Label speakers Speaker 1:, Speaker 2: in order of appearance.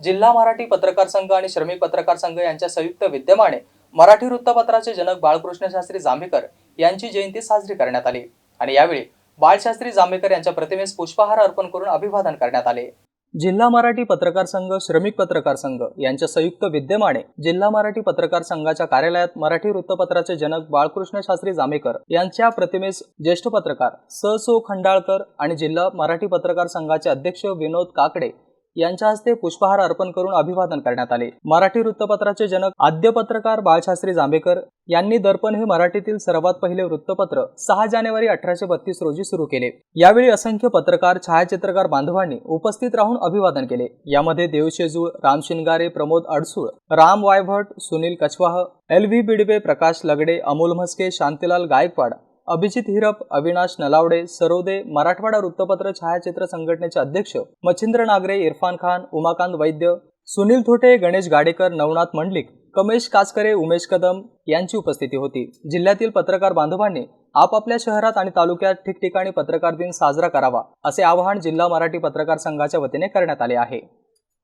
Speaker 1: जिल्हा मराठी पत्रकार संघ आणि श्रमिक पत्रकार संघ यांच्या संयुक्त विद्यमाने मराठी वृत्तपत्राचे जनक बाळकृष्ण शास्त्री जांभेकर यांची जयंती साजरी करण्यात आली. आणि यावेळी बाळशास्त्री जांभेकर यांच्या प्रतिमेस पुष्पहार अर्पण करून अभिवादन करण्यात आले. जिल्हा मराठी पत्रकार संघ श्रमिक पत्रकार संघ यांच्या संयुक्त विद्यमाने जिल्हा मराठी पत्रकार संघाच्या कार्यालयात मराठी वृत्तपत्राचे जनक बाळकृष्ण शास्त्री जामेकर यांच्या प्रतिमेस ज्येष्ठ पत्रकार स सो खंडाळकर आणि जिल्हा मराठी पत्रकार संघाचे अध्यक्ष विनोद काकडे यांच्या हस्ते पुष्पहार अर्पण करून अभिवादन करण्यात आले. मराठी वृत्तपत्राचे जनक आद्य पत्रकार बाळशास्त्री जांभेकर यांनी दर्पण हे मराठीतील सर्वात पहिले वृत्तपत्र सहा जानेवारी अठराशे बत्तीस रोजी सुरू केले. यावेळी असंख्य पत्रकार छायाचित्रकार बांधवांनी उपस्थित राहून अभिवादन केले. यामध्ये देव शेजूळ राम शिंगारे प्रमोद अडसूळ राम वायभट सुनील कछवाह एल व्ही बिडवे प्रकाश लगडे अमोल म्हस्के शांतीलाल गायकवाड अभिजित हिरप अविनाश नलावडे सरोदे मराठवाडा वृत्तपत्र छायाचित्र संघटनेचे अध्यक्ष मच्छिंद्र नागरे इरफान खान उमाकांत वैद्य सुनील थोटे गणेश गाडेकर नवनाथ मंडलिक कमेश कासकरे उमेश कदम यांची उपस्थिती होती. जिल्ह्यातील पत्रकार बांधवांनी आपापल्या शहरात आणि तालुक्यात ठिकठिकाणी पत्रकार दिन साजरा करावा असे आवाहन जिल्हा मराठी पत्रकार संघाच्या वतीने करण्यात आले आहे.